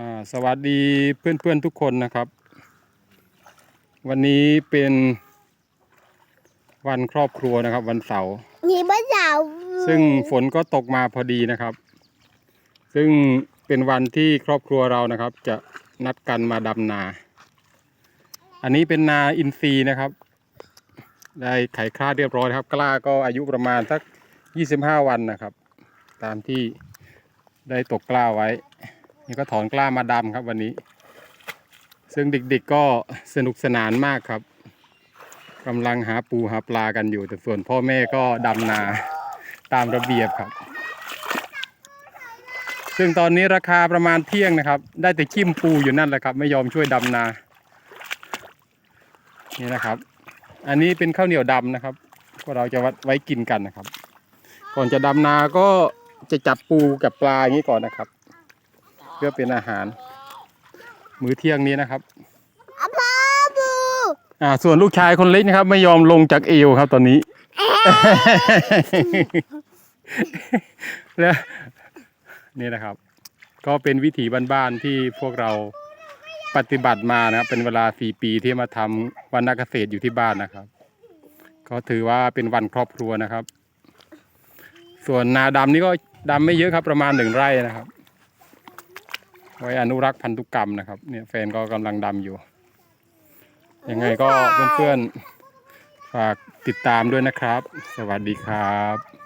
อ่าสวัสดีเพื่อนๆทุกคนนะครับ วันนี้เป็นวันครอบครัวนะครับ วันเสาร์นี่บ้าสาวซึ่งฝนก็ตกมาพอดีนะครับ ซึ่งเป็นวันที่ครอบครัวเรานะครับ จะนัดกันมาดำนา อันนี้เป็นนาอินทรีย์นะครับ ได้ไขคลาดเรียบร้อยครับ กล้าก็อายุประมาณสัก 25 วันนะครับ ตามที่ได้ตกกล้าไว้ นี่ก็ถอนกล้ามาดำครับวันนี้ ซึ่งเด็กๆก็สนุกสนานมากครับกำลังหาปูหาปลากันอยู่ แต่ส่วนพ่อแม่ก็ดำนาตามระเบียบครับ ซึ่งตอนนี้ราคาประมาณเที่ยงนะครับ ได้แต่ขี้มปูอยู่นั่นแหละครับ ไม่ยอมช่วยดำนา นี่นะครับ อันนี้เป็นข้าวเหนียวดำนะครับ ก็เราจะไว้กินกันนะครับ ก่อนจะดำนาก็จะจับปูกับปลาอย่างนี้ก่อนนะครับ เพื่อเป็นอาหาร มื้อเที่ยงนี้นะครับอาพ่อบูอ่าส่วนลูกชายคนเล็กนะครับ ไม่ยอมลงจากเอวครับตอนนี้ แล้วนี่นะครับ ก็เป็นวิถีบ้านๆที่พวกเราปฏิบัติมานะครับ เป็นเวลาสี่ปีที่มาทำวันนักเกษตรอยู่ที่บ้านนะครับ ก็ถือว่าเป็นวันครอบครัวนะครับ ส่วนนาดำนี่ก็ดำไม่เยอะครับประมาณหนึ่งไร่นะครับ ไว้อนุรักษ์พันธุกรรมนะครับ เนี่ยแฟนก็กำลังดำอยู่ ยังไงก็เพื่อนๆ ฝากติดตามด้วยนะครับ สวัสดีครับ